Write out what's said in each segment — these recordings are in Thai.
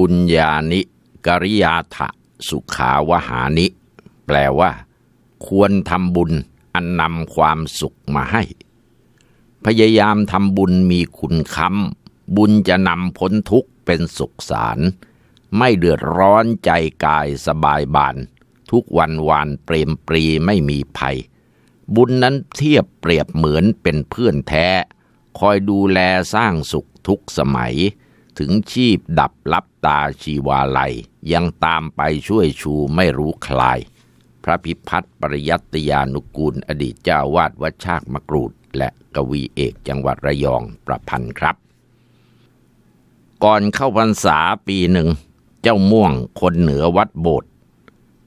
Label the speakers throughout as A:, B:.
A: ปุญญานิกริยาถะสุขาวหานิ แปลว่า ควรทำบุญอันนำความสุขมาให้ พยายามทำบุญมีคุณค้ำบุญจะนำพ้นทุกข์เป็นสุขสาร ไม่เดือดร้อนใจกายสบายบาน ทุกวันวานเปรมปรีไม่มีภัย บุญนั้นเทียบเปรียบเหมือนเป็นเพื่อนแท้ คอยดูแลสร้างสุขทุกสมัย ถึงชีพดับลับตาชีวาลัย ยังตามไปช่วยชูไม่รู้คลาย พระพิพัฒน์ปริยัตยานุกูลอดีตเจ้าวาดวัดชากมะกรูด และกวีเอกจังหวัดระยองประพันธ์ครับ ก่อนเข้าพรรษาปีหนึ่ง เจ้าม่วงคนเหนือวัดโบสถ์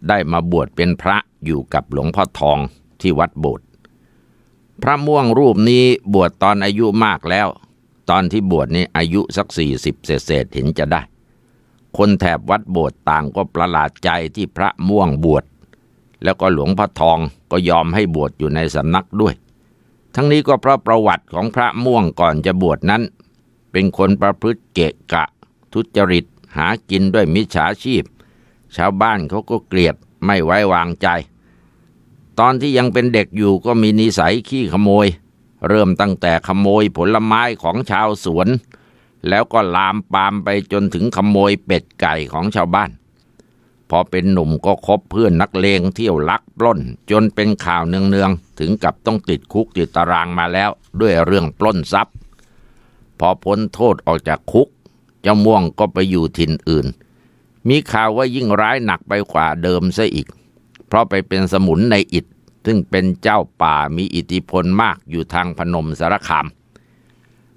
A: ได้มาบวชเป็นพระอยู่กับหลวงพ่อทองที่วัดโบสถ์พระม่วงรูปนี้บวชตอนอายุมากแล้ว ตอนที่บวชนี้อายุสักสี่สิบเศษๆเห็นจะได้ คนแถบวัดโบสถ์ต่างก็ประหลาดใจที่พระม่วงบวช แล้วก็หลวงพ่อทองก็ยอมให้บวชอยู่ในสำนักด้วย ทั้งนี้ก็เพราะประวัติของพระม่วงก่อนจะบวชนั้น เป็นคนประพฤติเกะกะ ทุจริตหากินด้วยมิจฉาชีพ ชาวบ้านเขาก็เกลียดไม่ไว้วางใจ ตอนที่ยังเป็นเด็กอยู่ก็มีนิสัยขี้ขโมย เริ่มตั้งแต่ขโมยผลไม้ของชาวสวน แล้วก็ลามปามไปจนถึงขโมยเป็ดไก่ของชาวบ้าน พอเป็นหนุ่มก็คบเพื่อนนักเลงเที่ยวลักปล้น จนเป็นข่าวเนืองๆ ถึงกับต้องติดคุกติดตารางมาแล้วด้วยเรื่องปล้นทรัพย์ พอพ้นโทษออกจากคุก เจ้าม่วงก็ไปอยู่ถิ่นอื่น มีข่าวว่ายิ่งร้ายหนักไปกว่าเดิมซะอีก เพราะไปเป็นสมุนในอิฐ ซึ่งเป็นเจ้าป่ามีอิทธิพลมากอยู่ทางพนมสารคาม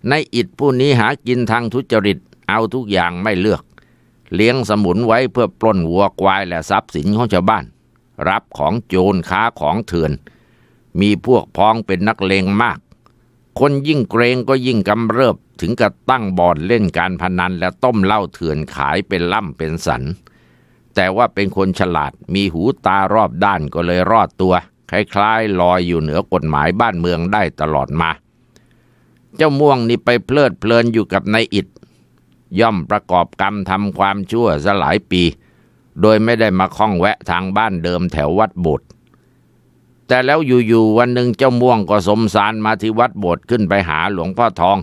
A: ในอิฐผู้นี้หากินทางทุจริตเอาทุกอย่างไม่เลือก เลี้ยงสมุนไว้เพื่อปล้นวัวควายและทรัพย์สินของชาวบ้าน รับของโจรค้าของเถื่อน มีพวกพ้องเป็นนักเลงมาก คนยิ่งเกรงก็ยิ่งกำเริบถึงกับตั้งบ่อนเล่นการพนันและต้มเหล้าเถื่อนขายเป็นล่ำเป็นสัน แต่ว่าเป็นคนฉลาดมีหูตารอบด้านก็เลยรอดตัว คล้ายๆลอยอยู่เหนือกฎหมายบ้านเมืองได้ตลอดมา เจ้าม่วงนี่ไปเพลิดเพลินอยู่กับนายอิดย่อมประกอบกรรมทำความชั่วซะหลายปี โดยไม่ได้มาคล้องแวะทางบ้านเดิมแถววัดโบสถ์แต่แล้วอยู่ๆวันหนึ่งเจ้าม่วงก็สมสารมาที่วัดโบสถ์ขึ้นไปหาหลวงพ่อทอง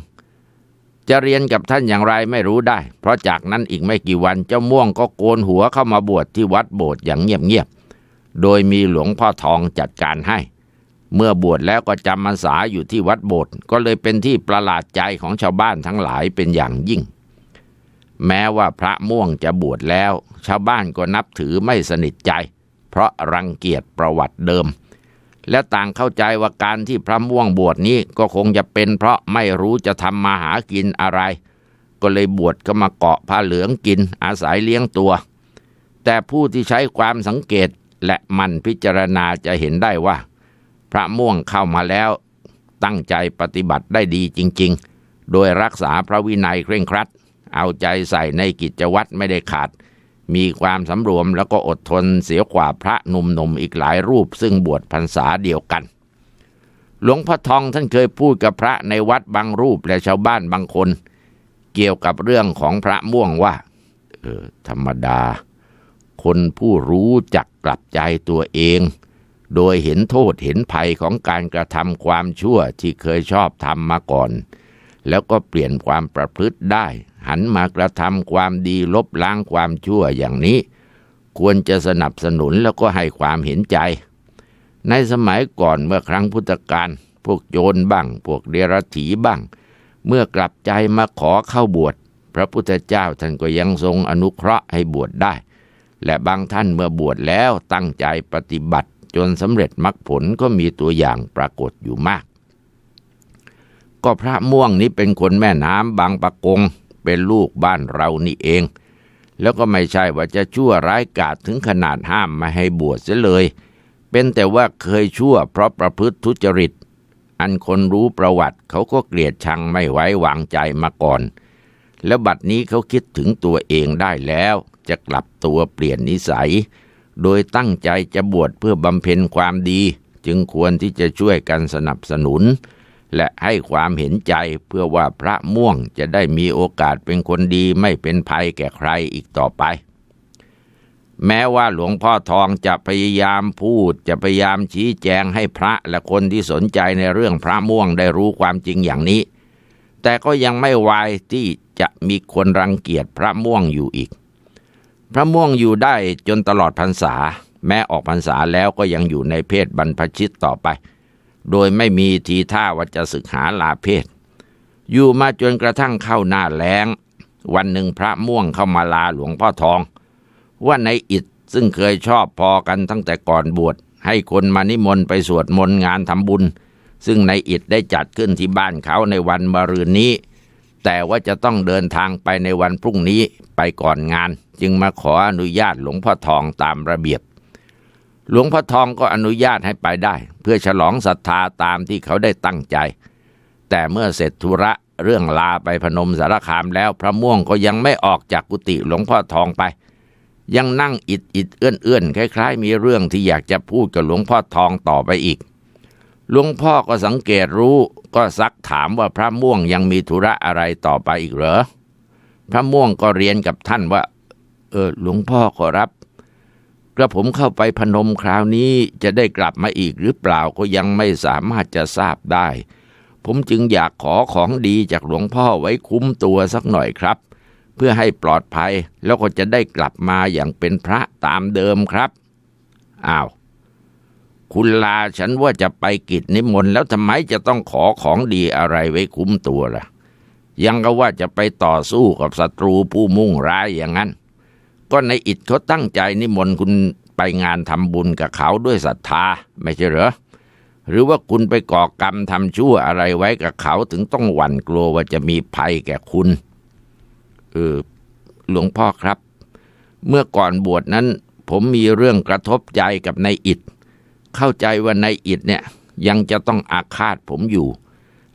A: จะเรียนกับท่านอย่างไรไม่รู้ได้ เพราะจากนั้นอีกไม่กี่วันเจ้าม่วงก็โกนหัวเข้ามาบวชที่วัดโบสถ์อย่างเงียบๆ โดยมีหลวงพ่อทองจัดการให้ เมื่อบวชแล้วก็จำพรรษาอยู่ที่วัดโบสถ์ก็เลยเป็นที่ประหลาดใจของชาวบ้านทั้งหลายเป็นอย่างยิ่ง แม้ว่าพระม่วงจะบวชแล้ว ชาวบ้านก็นับถือไม่สนิทใจ เพราะรังเกียจประวัติเดิม และต่างเข้าใจว่าการที่พระม่วงบวชนี้ก็คงจะเป็นเพราะไม่รู้จะทำมาหากินอะไร ก็เลยบวชก็มาเกาะผ้าเหลืองกินอาศัยเลี้ยงตัวแต่ผู้ที่ใช้ความสังเกต และมันพิจารณาจะเห็นได้ว่า พระม่วงเข้ามาแล้ว ตั้งใจปฏิบัติได้ดีจริง ๆ โดยรักษาพระวินัยเคร่งครัด เอาใจใส่ในกิจวัตรไม่ได้ขาด มีความสำรวมแล้วก็อดทนเสียกว่าพระหนุ่มๆอีกหลายรูปซึ่งบวชพรรษาเดียวกัน หลวงพ่อทองท่านเคยพูดกับพระในวัดบางรูปและชาวบ้านบางคน เกี่ยวกับเรื่องของพระม่วงว่า เออธรรมดาคนผู้รู้จัก กลับใจตัวเอง โดยเห็นโทษเห็นภัยของการกระทำความชั่วที่เคยชอบทำมาก่อน แล้วก็เปลี่ยนความประพฤติได้ หันมากระทำความดีลบล้างความชั่วอย่างนี้ ควรจะสนับสนุนแล้วก็ให้ความเห็นใจ ในสมัยก่อนเมื่อครั้งพุทธกาลพวกโจรบ้าง พวกเดรัจฉีบ้าง เมื่อกลับใจมาขอเข้าบวช พระพุทธเจ้าท่านก็ยังทรงอนุเคราะห์ให้บวชได้ และบางท่านเมื่อบวชแล้วตั้งใจปฏิบัติ จนสำเร็จมรรคผลก็มีตัวอย่างปรากฏอยู่มาก ก็พระม่วงนี้เป็นคนแม่น้ำบางปะกง เป็นลูกบ้านเรานี่เอง แล้วก็ไม่ใช่ว่าจะชั่วร้ายกาจถึงขนาดห้ามไม่ให้บวชเสียเลย เป็นแต่ว่าเคยชั่วเพราะประพฤติทุจริต อันคนรู้ประวัติเขาก็เกลียดชังไม่ไว้วางใจมาก่อน แล้วบัดนี้เขาคิดถึงตัวเองได้แล้ว จะกลับตัวเปลี่ยนนิสัย โดยตั้งใจจะบวชเพื่อบำเพ็ญความดี จึงควรที่จะช่วยกันสนับสนุน และให้ความเห็นใจเพื่อว่าพระม่วงจะได้มีโอกาสเป็นคนดีไม่เป็นภัยแก่ใครอีกต่อไป แม้ว่าหลวงพ่อทองจะพยายามพูดจะพยายามชี้แจงให้พระและคนที่สนใจในเรื่องพระม่วงได้รู้ความจริงอย่างนี้แต่ก็ยังไม่วายที่จะมีคนรังเกียจพระม่วงอยู่อีก พระม่วงอยู่ได้จนตลอดพรรษา แม้ออกพรรษาแล้วก็ยังอยู่ในเพศบรรพชิตต่อไป โดยไม่มีทีท่าว่าจะศึกหาลาเพศ อยู่มาจนกระทั่งเข้าหน้าแล้ง วันหนึ่งพระม่วงเข้ามาลาหลวงพ่อทอง ว่าในอิฐซึ่งเคยชอบพอกันตั้งแต่ก่อนบวชให้คนมานิมนต์ไปสวดมนต์งานทำบุญ ซึ่งในอิฐได้จัดขึ้นที่บ้านเขาในวันมะรืนนี้ แต่ว่าจะต้องเดินทางไปในวันพรุ่งนี้ไปก่อนงาน จึงมาขออนุญาตหลวงพ่อทองตามระเบียบ หลวงพ่อทองก็อนุญาตให้ไปได้ เพื่อฉลองศรัทธาตามที่เขาได้ตั้งใจ แต่เมื่อเสร็จธุระเรื่องลาไปพนมสารคามแล้วพระม่วงก็ยังไม่ออกจากกุฏิหลวงพ่อทองไป ยังนั่งอิดอิดเอื้อนเอื้อนคล้ายๆ มีเรื่องที่อยากจะพูดกับหลวงพ่อทองต่อไปอีกหลวงพ่อก็สังเกตรู้ ก็ซักถามว่าพระม่วงยังมีธุระอะไรต่อไปอีกเหรอ พระม่วงก็เรียนกับท่านว่า เออหลวงพ่อขอรับ กระผมเข้าไปพนมคราวนี้จะได้กลับมาอีกหรือเปล่าก็ยังไม่สามารถจะทราบได้ ผมจึงอยากขอของดีจากหลวงพ่อไว้คุ้มตัวสักหน่อยครับ เพื่อให้ปลอดภัยแล้วก็จะได้กลับมาอย่างเป็นพระตามเดิมครับ อ้าว คุณลาฉันว่าจะไปกิจนิมนต์แล้วทำไมจะต้องขอของดีอะไรไว้คุ้มตัวล่ะ ยังก็ว่าจะไปต่อสู้กับศัตรูผู้มุ่งร้ายอย่างนั้น ก็ในอิฐเขาตั้งใจนิมนต์คุณไปงานทำบุญกับเขาด้วยศรัทธา ไม่ใช่เหรอ หรือว่าคุณไปก่อกรรมทำชั่วอะไรไว้กับเขาถึงต้องหวั่นกลัวว่าจะมีภัยแก่คุณ เออ หลวงพ่อครับ เมื่อก่อนบวชนั้น ผมมีเรื่องกระทบใจกับนายอิฐ เข้าใจว่านายอิฐเนี่ยยังจะต้องอาฆาตผมอยู่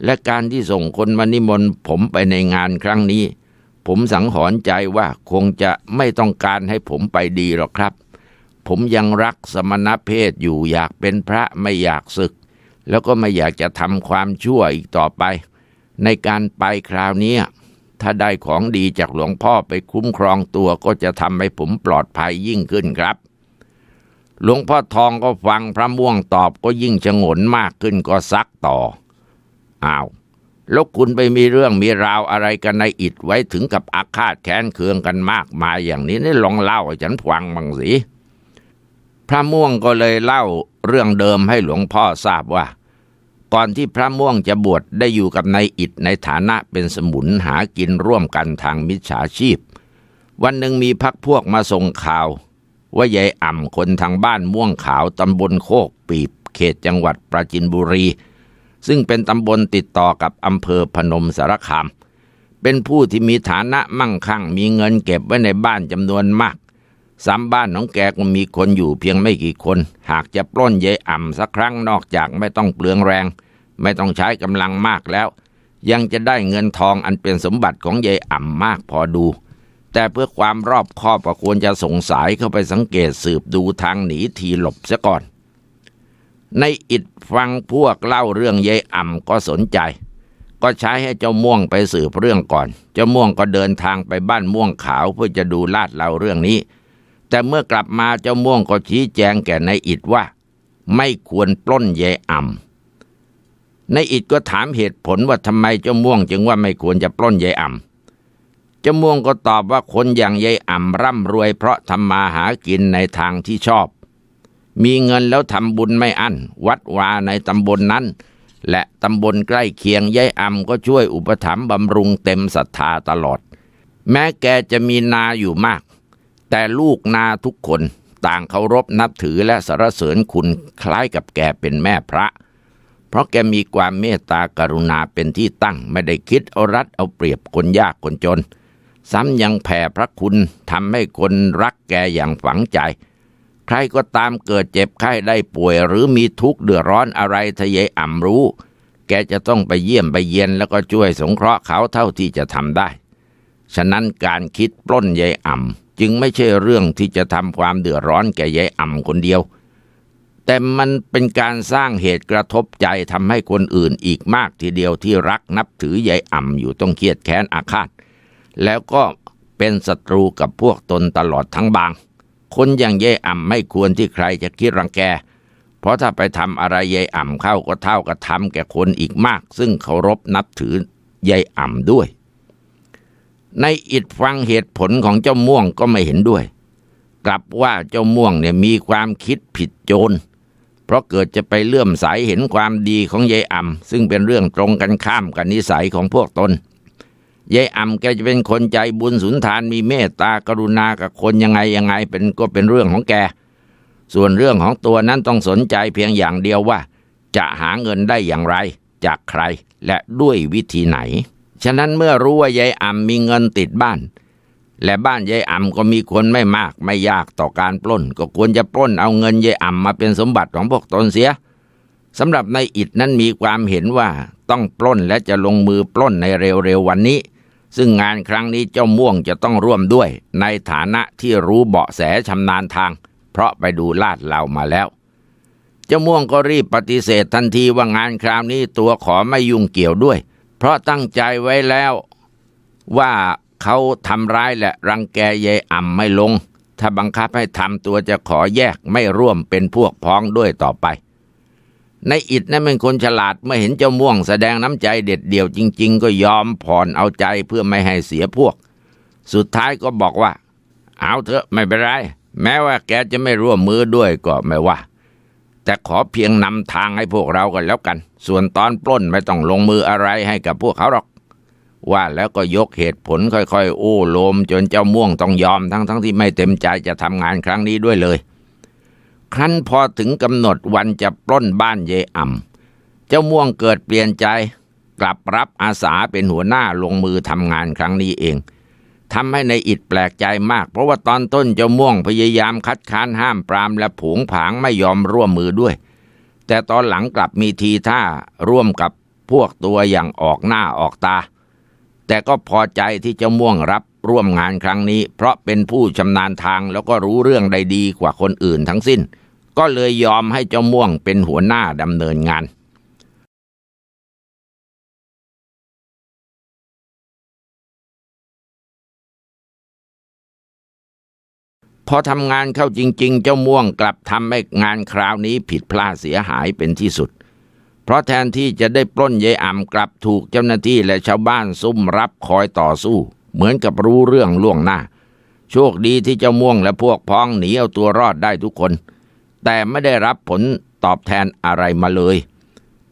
A: และการที่ส่งคนมานิมนต์ผมไปในงานครั้งนี้ ผมสังหรณ์ใจว่าคงจะไม่ต้องการให้ผมไปดีหรอกครับ ผมยังรักสมณเพศอยู่อยากเป็นพระไม่อยากศึก แล้วก็ไม่อยากจะทำความชั่วอีกต่อไป ในการไปคราวนี้ถ้าได้ของดีจากหลวงพ่อไปคุ้มครองตัวก็จะทำให้ผมปลอดภัยยิ่งขึ้นครับ หลวงพ่อทองก็ฟังพระม่วงตอบก็ยิ่งชงนมากขึ้นก็ซักต่อ อ้าว แล้วคุณไปมีเรื่องมีราวอะไรกันในอิดไว้ถึงกับอาฆาตแค้นเคืองกันมากมายอย่างนี้นี่ลองเล่าให้ฉันฟังบ้างสิ พระม่วงก็เลยเล่าเรื่องเดิมให้หลวงพ่อทราบว่า ก่อนที่พระม่วงจะบวชได้อยู่กับนายอิดในฐานะเป็นสมุนหากินร่วมกันทางมิจฉาชีพ วันหนึ่งมีพักพวกมาส่งข่าว ว่ายายอ่ำคนทางบ้านม่วงขาวตำบลโคกปีบเขตจังหวัดปราจินบุรี ซึ่งเป็นตำบลติดต่อกับอำเภอพนมสารคาม เป็นผู้ที่มีฐานะมั่งคั่ง มีเงินเก็บไว้ในบ้านจำนวนมากสามบ้านของแกก็มีคนอยู่เพียงไม่กี่คน หากจะปล้นยายอ่ำสักครั้งนอกจากไม่ต้องเปลืองแรง ไม่ต้องใช้กำลังมากแล้ว ยังจะได้เงินทองอันเป็นสมบัติของยายอ่ำมากพอดู แต่เพื่อความรอบคอบก็ควรจะสงสัยเข้าไปสังเกตสืบดูทางหนีทีหลบซะก่อน ในอิดฟังพวกเล่าเรื่องยายอ่ำก็สนใจ ก็ใช้ให้เจ้าม่วงไปสืบเรื่องก่อน เจ้าม่วงก็เดินทางไปบ้านม่วงขาวเพื่อจะดูลาดเราเรื่องนี้ แต่เมื่อกลับมาเจ้าม่วงก็ชี้แจงแก่ในอิดว่า ไม่ควรปล้นยายอ่ำนายอิดก็ถามเหตุผลว่าทำไมเจ้าม่วงจึงว่าไม่ควรจะปล้นยายอ่ำ จ้าม่วงก็ตอบว่าคนอย่างยายอ่ำร่ำรวยเพราะทำมาหากินในทางที่ชอบ มีเงินแล้วทำบุญไม่อั้น วัดวาในตำบลนนั้น และตำบลใกล้เคียงยายอ่ำก็ช่วยอุปถัมภ์บำรุงเต็มศรัทธาตลอด แม้แกจะมีนาอยู่มาก แต่ลูกนาทุกคนต่างเคารพนับถือและสรรเสริญคุณคล้ายกับแกเป็นแม่พระ เพราะแกมีความเมตตากรุณาเป็นที่ตั้งไม่ได้คิดเอารัดเอาเปรียบคนยากคนจน ซ้ำยังแผ่พระคุณทำให้คนรักแกอย่างฝังใจ ใครก็ตามเกิดเจ็บไข้ได้ป่วย หรือมีทุกข์เดือดร้อนอะไรทะเยอ่ำรู้ แกจะต้องไปเยี่ยมไปเยียนแล้วก็ช่วยสงเคราะห์เขาเท่าที่จะทำได้ ฉะนั้นการคิดปล้นยายอ่ำจึงไม่ใช่เรื่องที่จะทำความเดือดร้อนแก่ยายอ่ำคนเดียว แต่มันเป็นการสร้างเหตุกระทบใจทำให้คนอื่นอีกมากทีเดียวที่รักนับถือยายอ่ำอยู่ต้องเครียดแค้นอาฆาต แล้วก็เป็นศัตรูกับพวกตนตลอดทั้งบาง คนอย่างยายอ่ำไม่ควรที่ใครจะคิดรังแก เพราะถ้าไปทำอะไรยายอ่ำเข้าก็เท่ากับทำแก่คนอีกมาก ซึ่งเคารพนับถือยายอ่ำด้วย ในอิดฟังเหตุผลของเจ้าม่วงก็ไม่เห็นด้วย กลับว่าเจ้าม่วงเนี่ยมีความคิดผิดโจรเพราะเกิดจะไปเลื่อมใสเห็นความดีของยายอ่ำซึ่งเป็นเรื่องตรงกันข้ามกับนิสัยของพวกตน ยายอ่ำแกจะเป็นคนใจบุญสุนทานมีเมตตากรุณากับคนยังไงยังไงเป็นก็เป็นเรื่องของแก ส่วนเรื่องของตัวนั้นต้องสนใจเพียงอย่างเดียวว่า จะหาเงินได้อย่างไร จากใครและด้วยวิธีไหน ฉะนั้นเมื่อรู้ว่ายายอ่ำมีเงินติดบ้าน และบ้านยายอ่ำก็มีคนไม่มากไม่ยากต่อการปล้น ก็ควรจะปล้นเอาเงินยายอ่ำมาเป็นสมบัติของพวกตนเสียสำหรับนายอิดนั้นมีความเห็นว่าต้องปล้นและจะลงมือปล้นในเร็วๆวันนี้ ซึ่งงานครั้งนี้เจ้าม่วงจะต้องร่วมด้วยในฐานะที่รู้เบาะแสชำนาญทาง เพราะไปดูลาดเหลามาแล้ว เจ้าม่วงก็รีบปฏิเสธทันทีว่างานคราวนี้ตัวขอไม่ยุ่งเกี่ยวด้วย เพราะตั้งใจไว้แล้วว่าเขาทำร้ายและรังแกยายอ่ำไม่ลง ถ้าบังคับให้ทำตัวจะขอแยกไม่ร่วมเป็นพวกพ้องด้วยต่อไป ในอิดนั้นเป็นคนฉลาดเมื่อเห็นเจ้าม่วงแสดงน้ำใจเด็ดเดี่ยวจริง ๆ ก็ยอมผ่อนเอาใจเพื่อไม่ให้เสียพวก สุดท้ายก็บอกว่า เอาเถอะไม่เป็นไร แม้ว่าแกจะไม่ร่วมมือด้วยก็ไม่ว่า แต่ขอเพียงนำทางให้พวกเรากันแล้วกัน ส่วนตอนปล้นไม่ต้องลงมืออะไรให้กับพวกเขาหรอก ว่าแล้วก็ยกเหตุผลค่อยๆโอ้โลมจนเจ้าม่วงต้องยอมทั้งๆทที่ไม่เต็มใจจะทำงานครั้งนี้ด้วยเลย ครั้นพอถึงกำหนดวันจะปล้นบ้านเยอ่ำเจ้าม่วงเกิดเปลี่ยนใจ กลับรับอาสาเป็นหัวหน้าลงมือทำงานครั้งนี้เองทำให้ในอิดแปลกใจมาก เพราะว่าตอนต้นเจ้าม่วงพยายามคัดค้านห้ามปรามและผงผางไม่ยอมร่วมมือด้วย แต่ตอนหลังกลับมีทีท่าร่วมกับพวกตัวอย่างออกหน้าออกตา แต่ก็พอใจที่เจ้าม่วงรับ ร่วมงานครั้งนี้ เพราะเป็นผู้ชำนาญทางแล้วก็รู้เรื่องได้ดีกว่าคนอื่นทั้งสิ้น ก็เลยยอมให้เจ้าม่วงเป็นหัวหน้าดำเนินงานพอทำงานเข้าจริง ๆ เจ้าม่วงกลับทำให้งานคราวนี้ผิดพลาดเสียหายเป็นที่สุด เพราะแทนที่จะได้ปล้นยายอ่ำกลับถูกเจ้าหน้าที่และชาวบ้านซุ่มรับคอยต่อสู้ เหมือนกับรู้เรื่องล่วงหน้า โชคดีที่เจ้าม่วงและพวกพ้องหนีเอาตัวรอดได้ทุกคน แต่ไม่ได้รับผลตอบแทนอะไรมาเลย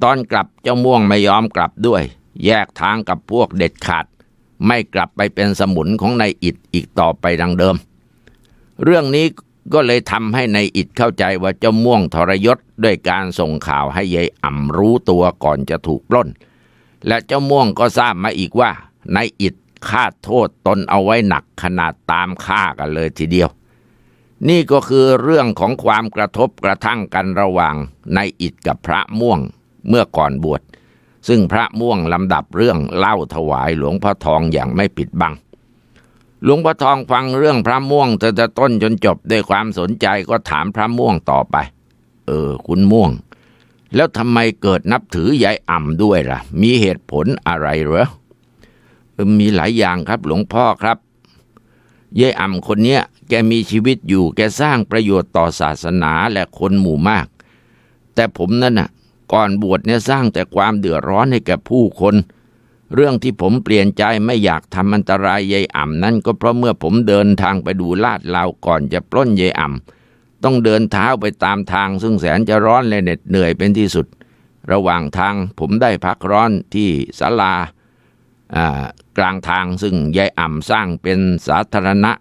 A: ตอนกลับเจ้าม่วงไม่ยอมกลับด้วย แยกทางกับพวกเด็ดขาด ไม่กลับไปเป็นสมุนของนายอิดอีกต่อไปดังเดิม เรื่องนี้ก็เลยทำให้ในายอิดเข้าใจว่าเจ้าม่วงทรยศด้วยการส่งข่าวให้ยายอ่ำรู้ตัวก่อนจะถูกปล้น และเจ้าม่วงก็ทราบมาอีกว่านายอิด คาดโทษตนเอาไว้หนักขนาดตามฆ่ากันเลยทีเดียว นี่ก็คือเรื่องของความกระทบกระทั่งกันระหว่างนายอิดกับพระม่วงเมื่อก่อนบวชซึ่งพระม่วงลำดับเรื่องเล่าถวายหลวงพ่อทองอย่างไม่ปิดบัง หลวงพ่อทองฟังเรื่องพระม่วงตั้งแต่ต้นจนจบด้วยความสนใจก็ถามพระม่วงต่อไป เออ คุณม่วง แล้วทำไมเกิดนับถือยายอ่ำด้วยล่ะ มีเหตุผลอะไรเหรอ มีหลายอย่างครับหลวงพ่อครับยายอ่ำคนเนี้ยแกมีชีวิตอยู่แกสร้างประโยชน์ต่อศาสนาและคนหมู่มาก แต่ผมนั่นน่ะ ก่อนบวชเนี่ยสร้างแต่ความเดือดร้อนให้แก่ผู้คน เรื่องที่ผมเปลี่ยนใจไม่อยากทำอันตรายยายอ่ำนั่นก็เพราะเมื่อผมเดินทางไปดูลาดเหลาก่อนจะปล้นยายอ่ำต้องเดินเท้าไปตามทาง ซึ่งแสนจะร้อนและเหน็ดเหนื่อยเป็นที่สุด ระหว่างทางผมได้พักร้อนที่ศาลาอ่า กลางทางซึ่งยายอ่ำสร้างเป็นสาธารณะ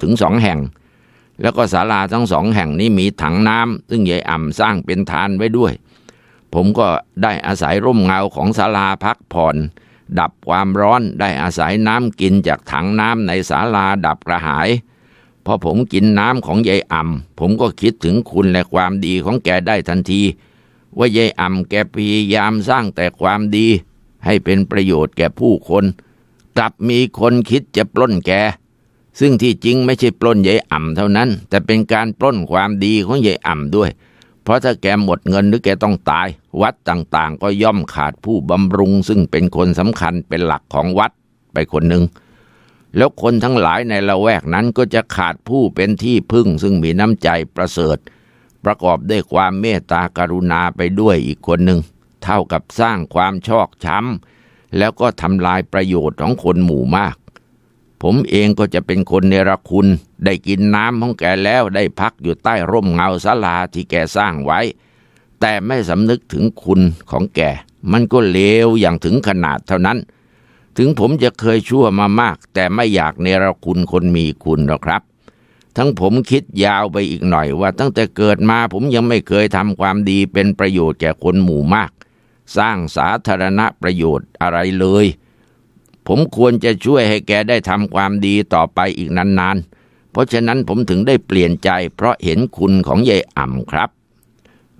A: ถึงสองแห่ง แล้วก็ศาลาทั้งสองแห่งนี้มีถังน้ำซึ่งยายอ่ำสร้างเป็นทานไว้ด้วย ผมก็ได้อาศัยร่มเงาของศาลาพักผ่อน ดับความร้อนได้อาศัยน้ำกินจากถังน้ำในศาลาดับกระหายพอผมกินน้ำของยายอ่ำผมก็คิดถึงคุณและความดีของแกได้ทันที ว่ายายอ่ำแกพยายามสร้างแต่ความดี ให้เป็นประโยชน์แก่ผู้คน กลับมีคนคิดจะปล้นแก ซึ่งที่จริงไม่ใช่ปล้นยายอ่ำเท่านั้น แต่เป็นการปล้นความดีของยายอ่ำด้วย เพราะถ้าแกหมดเงินหรือแกต้องตาย วัดต่างๆ ก็ย่อมขาดผู้บำรุง ซึ่งเป็นคนสำคัญเป็นหลักของวัดไปคนหนึ่งแล้วคนทั้งหลายในละแวกนั้นก็จะขาดผู้เป็นที่พึ่งซึ่งมีน้ำใจประเสริฐ ประกอบด้วยความเมตตากรุณาไปด้วยอีกคนหนึ่ง เท่ากับสร้างความชอกช้ำ แล้วก็ทำลายประโยชน์ของคนหมู่มาก ผมเองก็จะเป็นคนเนรคุณ ได้กินน้ำของแกแล้วได้พักอยู่ใต้ร่มเงาศาลาที่แกสร้างไว้ แต่ไม่สำนึกถึงคุณของแก มันก็เลวอย่างถึงขนาดเท่านั้น ถึงผมจะเคยชั่วมามาก แต่ไม่อยากเนรคุณคนมีคุณหรอกครับ ทั้งผมคิดยาวไปอีกหน่อยว่าตั้งแต่เกิดมาผมยังไม่เคยทำความดีเป็นประโยชน์แก่คนหมู่มาก สร้างสาธารณประโยชน์อะไรเลย ผมควรจะช่วยให้แกได้ทำความดีต่อไปอีกนานๆ เพราะฉะนั้นผมถึงได้เปลี่ยนใจเพราะเห็นคุณของยายอ่ำครับ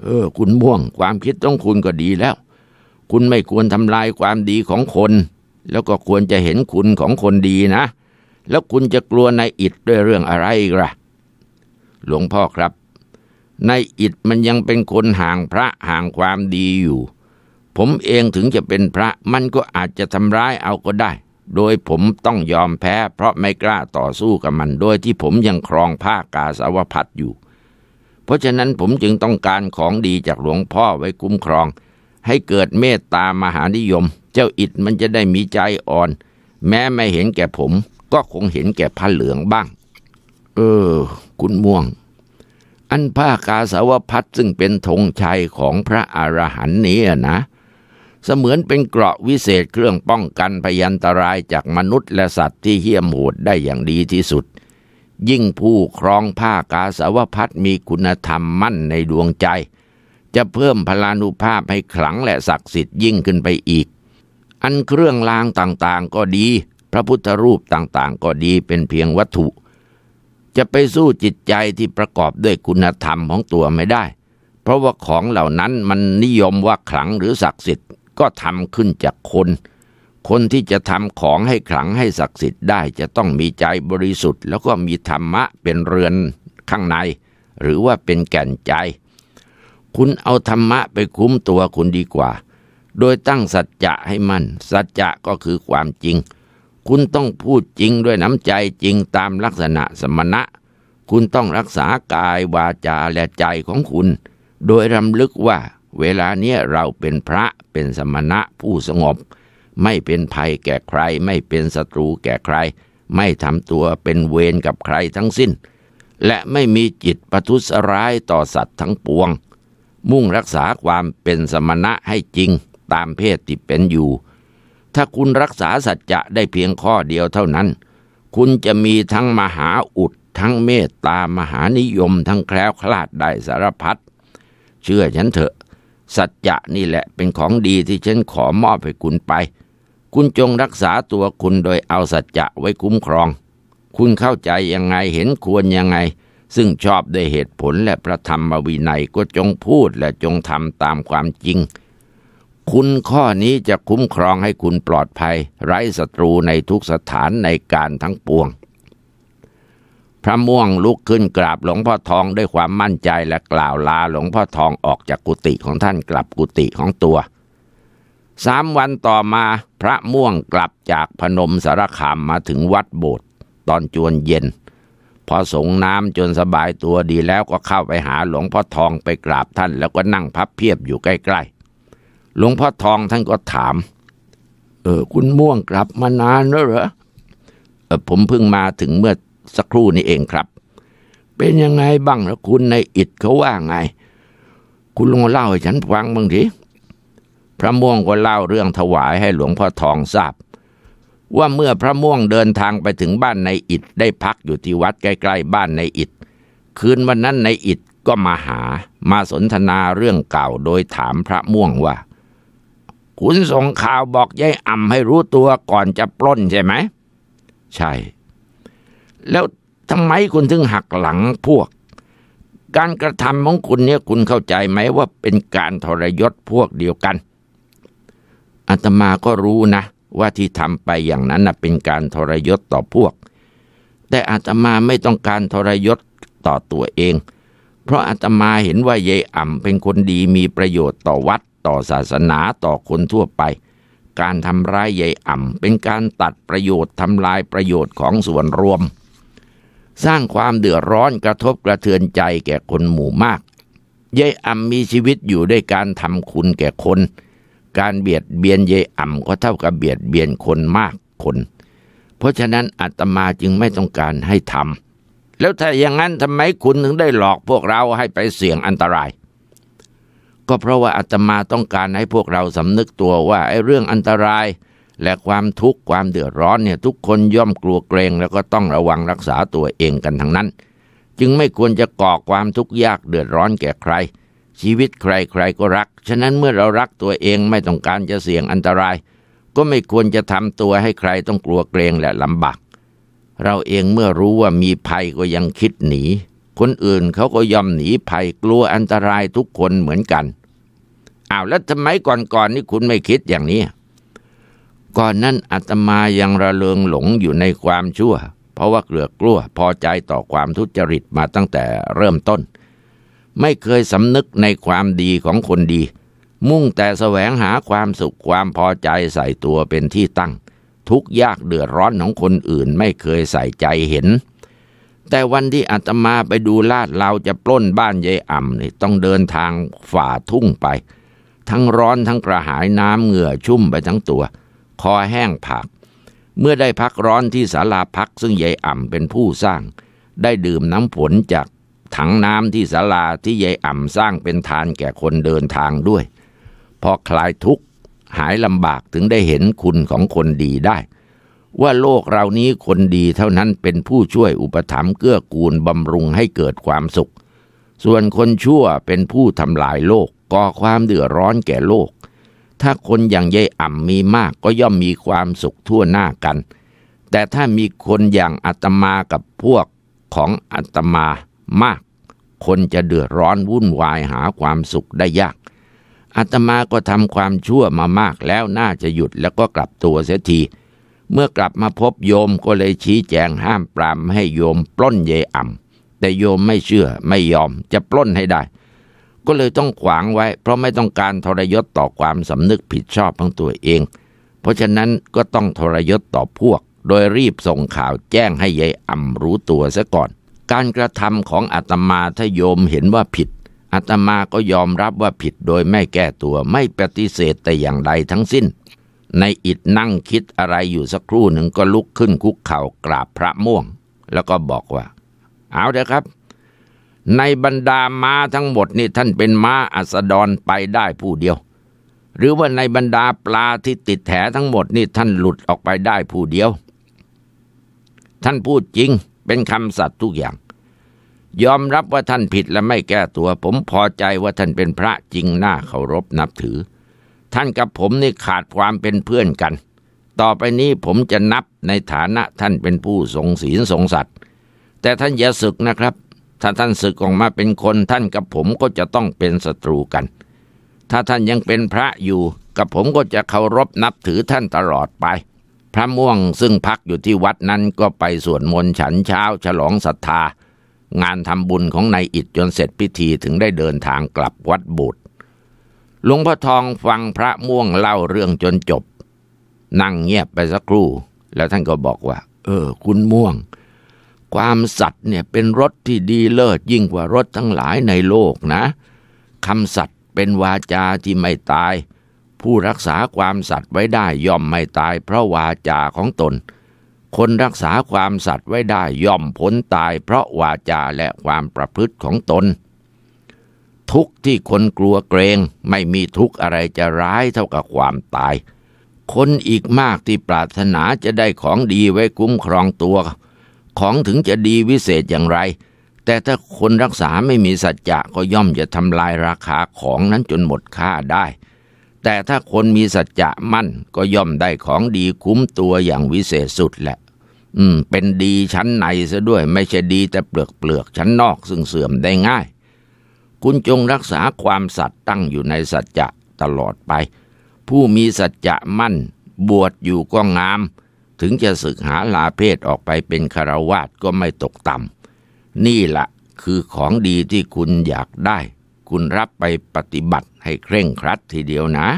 A: เออ คุณม่วง ความคิดต้องคุณก็ดีแล้ว คุณไม่ควรทำลายความดีของคน แล้วก็ควรจะเห็นคุณของคนดีนะ แล้วคุณจะกลัวนายอิดด้วยเรื่องอะไรกล่ะ หลวงพ่อครับนายอิดมันยังเป็นคนห่างพระห่างความดีอยู่ ผมเองถึงจะเป็นพระมันก็อาจจะทำร้ายเอาก็ได้ โดยผมต้องยอมแพ้ เพราะไม่กล้าต่อสู้กับมัน โดยที่ผมยังครองผ้ากาสาวพัดอยู่ เพราะฉะนั้นผมจึงต้องการของดีจากหลวงพ่อไว้คุ้มครอง ให้เกิดเมตตามหานิยม เจ้าอิดมันจะได้มีใจอ่อน แม้ไม่เห็นแก่ผม ก็คงเห็นแก่ผ้าเหลืองบ้าง เออ คุณม่วงอันผ้ากาสาวพัดซึ่งเป็นธงชัยของพระอรหันต์นี้นะ เสมือนเป็นเกราะวิเศษเครื่องป้องกันพยันตรายจากมนุษย์และสัตว์ที่เหี้ยมโหดได้อย่างดีที่สุด ยิ่งผู้ครองผ้ากาสาวพัดมีคุณธรรมมั่นในดวงใจ จะเพิ่มพลานุภาพให้ขลังและศักดิ์สิทธิ์ยิ่งขึ้นไปอีก อันเครื่องรางต่างๆก็ดี พระพุทธรูปต่างๆ ก็ดีเป็นเพียงวัตถุ จะไปสู้จิตใจที่ประกอบด้วยคุณธรรมของตัวไม่ได้ เพราะว่าของเหล่านั้นมันนิยมว่าขลังหรือศักดิ์สิทธิ์ ก็ทำขึ้นจากคน คนที่จะทำของให้ขลังให้ศักดิ์สิทธิ์ได้จะต้องมีใจบริสุทธิ์ แล้วก็มีธรรมะเป็นเรือนข้างใน หรือว่าเป็นแก่นใจ คุณเอาธรรมะไปคุ้มตัวคุณดีกว่า โดยตั้งสัจจะให้มัน่น สัจจะก็คือความจริง คุณต้องพูดจริงด้วยน้ำใจจริงตามลักษณะสมณะ คุณต้องรักษากายวาจาและใจของคุณ โดยรำลึกว่า เวลาเนี้ยเราเป็นพระเป็นสมณะผู้สงบ ไม่เป็นภัยแก่ใคร ไม่เป็นศัตรูแก่ใคร ไม่ทำตัวเป็นเวรกับใครทั้งสิ้น และไม่มีจิตประทุษร้ายต่อสัตว์ทั้งปวง มุ่งรักษาความเป็นสมณะให้จริงตามเพศที่เป็นอยู่ ถ้าคุณรักษาสัจจะได้เพียงข้อเดียวเท่านั้น คุณจะมีทั้งมหาอุดทั้งเมตตามหานิยมทั้งแคล้วคลาดได้สารพัดเชื่อฉันเถอะ สัจจะนี่แหละเป็นของดีที่ฉันขอมอบให้คุณไป คุณจงรักษาตัวคุณโดยเอาสัจจะไว้คุ้มครอง คุณเข้าใจยังไงเห็นควรยังไง ซึ่งชอบด้วยเหตุผลและพระธรรมวินัยก็จงพูดและจงทำตามความจริง คุณข้อนี้จะคุ้มครองให้คุณปลอดภัย ไร้ศัตรูในทุกสถานในการทั้งปวง พระม่วงลุกขึ้นกราบหลวงพ่อทองด้วยความมั่นใจและกล่าวลาหลวงพ่อทองออกจากกุฏิของท่านกลับกุฏิของตัวสามวันต่อมาพระม่วงกลับจากพนมสารคามมาถึงวัดโบสถ์ตอนจวนเย็น พอสงน้ำจนสบายตัวดีแล้วก็เข้าไปหาหลวงพ่อทองไปกราบท่านแล้วก็นั่งพับเพียบอยู่ใกล้ๆหลวงพ่อทองท่านก็ถาม เออคุณม่วงกลับมานานแล้วเหรอเออผมเพิ่งมาถึงเมื่อ สักครู่นี้เองครับ เป็นยังไงบ้างแล้วคุณในอิดเขาว่าไง คุณลองเล่าให้ฉันฟังบ้างทีพระม่วงก็เล่าเรื่องถวายให้หลวงพ่อทองทราบ ว่าเมื่อพระม่วงเดินทางไปถึงบ้านในอิดได้พักอยู่ที่วัดใกล้ๆบ้านในอิดคืนวันนั้นในอิดก็มาหามาสนทนาเรื่องเก่าโดยถามพระม่วงว่า คุณส่งข่าวบอกยายอ่ำให้รู้ตัวก่อนจะปล้นใช่ไหม ใช่ แล้วทำไมคุณถึงหักหลังพวก การกระทำของคุณเนี่ยคุณเข้าใจไหมว่าเป็นการทรยศพวกเดียวกันอาตมาก็รู้นะ ว่าที่ทำไปอย่างนั้นนะเป็นการทรยศต่อพวก แต่อาตมาไม่ต้องการทรยศต่อตัวเอง เพราะอาตมาเห็นว่ายายอ่ำเป็นคนดีมีประโยชน์ต่อวัดต่อศาสนาต่อคนทั่วไป การทำร้ายยายอ่ำเป็นการตัดประโยชน์ทำลายประโยชน์ของส่วนรวม สร้างความเดือดร้อนกระทบกระเทือนใจแก่คนหมู่มากยายอ่ำมีชีวิตอยู่ด้วยการทำคุณแก่คน การเบียดเบียนยายอ่ำก็เท่ากับเบียดเบียนคนมากคน เพราะฉะนั้นอาตมาจึงไม่ต้องการให้ทำแล้วถ้าอย่างนั้นทำไมคุณถึงได้หลอกพวกเราให้ไปเสี่ยงอันตราย ก็เพราะว่าอาตมาต้องการให้พวกเราสำนึกตัวว่าไอ้เรื่องอันตราย และความทุกข์ความเดือดร้อนเนี่ยทุกคนย่อมกลัวเกรงแล้วก็ต้องระวังรักษาตัวเองกันทั้งนั้น จึงไม่ควรจะก่อความทุกข์ยากเดือดร้อนแก่ใคร ชีวิตใครใครก็รัก ฉะนั้นเมื่อเรารักตัวเองไม่ต้องการจะเสี่ยงอันตราย ก็ไม่ควรจะทำตัวให้ใครต้องกลัวเกรงและลำบากเราเองเมื่อรู้ว่ามีภัยก็ยังคิดหนี คนอื่นเขาก็ยอมหนีภัยกลัวอันตรายทุกคนเหมือนกันอ้าวแล้วทำไมก่อนๆนี่คุณไม่คิดอย่างนี้ ก่อนนั้นอาตมายังระเริงหลงอยู่ในความชั่ว เพราะว่าเกลือกลัวพอใจต่อความทุจริตมาตั้งแต่เริ่มต้น ไม่เคยสำนึกในความดีของคนดี มุ่งแต่แสวงหาความสุขความพอใจใส่ตัวเป็นที่ตั้ง ทุกยากเดือดร้อนของคนอื่นไม่เคยใส่ใจเห็น แต่วันที่อาตมาไปดูลาดเราจะปล้นบ้านยายอ่ำนี่ต้องเดินทางฝ่าทุ่งไป ทั้งร้อนทั้งกระหายน้ำเหงื่อชุ่มไปทั้งตัว คอแห้งผัก เมื่อได้พักร้อนที่ศาลาพักซึ่งยายอ่ำเป็นผู้สร้าง ได้ดื่มน้ำฝนจากถังน้ำที่ศาลาที่ยายอ่ำสร้างเป็นทานแก่คนเดินทางด้วย พอคลายทุกข์หายลำบากถึงได้เห็นคุณของคนดีได้ ว่าโลกเรานี้คนดีเท่านั้นเป็นผู้ช่วยอุปถัมภ์เกื้อกูลบำรุงให้เกิดความสุข ส่วนคนชั่วเป็นผู้ทำลายโลกก่อความเดือดร้อนแก่โลก ถ้าคนอย่างยายอ่ำมีมากก็ย่อมมีความสุขทั่วหน้ากัน แต่ถ้ามีคนอย่างอาตมากับพวกของอาตมามาก คนจะเดือดร้อนวุ่นวายหาความสุขได้ยากอาตมาก็ทำความชั่วมามากแล้วน่าจะหยุดแล้วก็กลับตัวเสียที เมื่อกลับมาพบโยมก็เลยชี้แจงห้ามปรามให้โยมปล้นเยอ่ำแต่โยมไม่เชื่อไม่ยอมจะปล้นให้ได้ ก็เลยต้องขวางไว้ เพราะไม่ต้องการทรยศต่อความสำนึกผิดชอบของตัวเอง เพราะฉะนั้นก็ต้องทรยศต่อพวก โดยรีบส่งข่าวแจ้งให้ยายอ่ำรู้ตัวซะก่อน การกระทำของอาตมาถ้าโยมเห็นว่าผิดอาตมาก็ยอมรับว่าผิดโดยไม่แก้ตัวไม่ปฏิเสธแต่อย่างใดทั้งสิ้น ในอิดนั่งคิดอะไรอยู่สักครู่หนึ่งก็ลุกขึ้นคุกเข่ากราบพระม่วง แล้วก็บอกว่า เอาเถอะครับ ในบรรดาม้าทั้งหมดนี่ท่านเป็นม้าอัสดรไปได้ผู้เดียว หรือว่าในบรรดาปลาที่ติดแถทั้งหมดนี่ท่านหลุดออกไปได้ผู้เดียว ท่านพูดจริงเป็นคำสัตย์ทุกอย่าง ยอมรับว่าท่านผิดและไม่แก้ตัว ผมพอใจว่าท่านเป็นพระจริงน่าเคารพนับถือ ท่านกับผมนี่ขาดความเป็นเพื่อนกัน ต่อไปนี้ผมจะนับในฐานะท่านเป็นผู้ทรงศีลทรงสัตย์แต่ท่านอย่าศึกนะครับ ถ้าท่านศึกออกมาเป็นคนท่านกับผมก็จะต้องเป็นศัตรูกัน ถ้าท่านยังเป็นพระอยู่กับผมก็จะเคารพนับถือท่านตลอดไป พระม่วงซึ่งพักอยู่ที่วัดนั้นก็ไปสวดมนต์ฉันเช้าฉลองศรัทธา งานทำบุญของนายอิดจนเสร็จพิธีถึงได้เดินทางกลับวัดบูตรหลวงพ่อทองฟังพระม่วงเล่าเรื่องจนจบ นั่งเงียบไปสักครู่ แล้วท่านก็บอกว่า เออ คุณม่วง ความสัตย์เนี่ยเป็นรถที่ดีเลิศยิ่งกว่ารถทั้งหลายในโลกนะคำสัตย์เป็นวาจาที่ไม่ตาย ผู้รักษาความสัตย์ไว้ได้ย่อมไม่ตาย เพราะวาจาของตน คนรักษาความสัตย์ไว้ได้ย่อมพ้นตาย เพราะวาจาและความประพฤติของตน ทุกที่คนกลัวเกรงไม่มีทุกอะไรจะร้ายเท่ากับความตาย คนอีกมากที่ปรารถนาจะได้ของดีไว้คุ้มครองตัว ของถึงจะดีวิเศษอย่างไร แต่ถ้าคนรักษาไม่มีสัจจะก็ย่อมจะทำลายราคาของนั้นจนหมดค่าได้ แต่ถ้าคนมีสัจจะมั่นก็ย่อมได้ของดีคุ้มตัวอย่างวิเศษสุดแหละ อืม เป็นดีชั้นในซะด้วย ไม่ใช่ดีแต่เปลือกเปลือกชั้นนอกซึ่งเสื่อมได้ง่าย คุณจงรักษาความสัตย์ตั้งอยู่ในสัจจะตลอดไป ผู้มีสัจจะมั่น บวชอยู่ก็งาม ถึงจะศึกหาลาเพศออกไปเป็นคารวาสก็ไม่ตกต่ำนี่ละคือของดีที่คุณอยากได้ คุณรับไปปฏิบัติให้เคร่งครัดทีเดียวนะ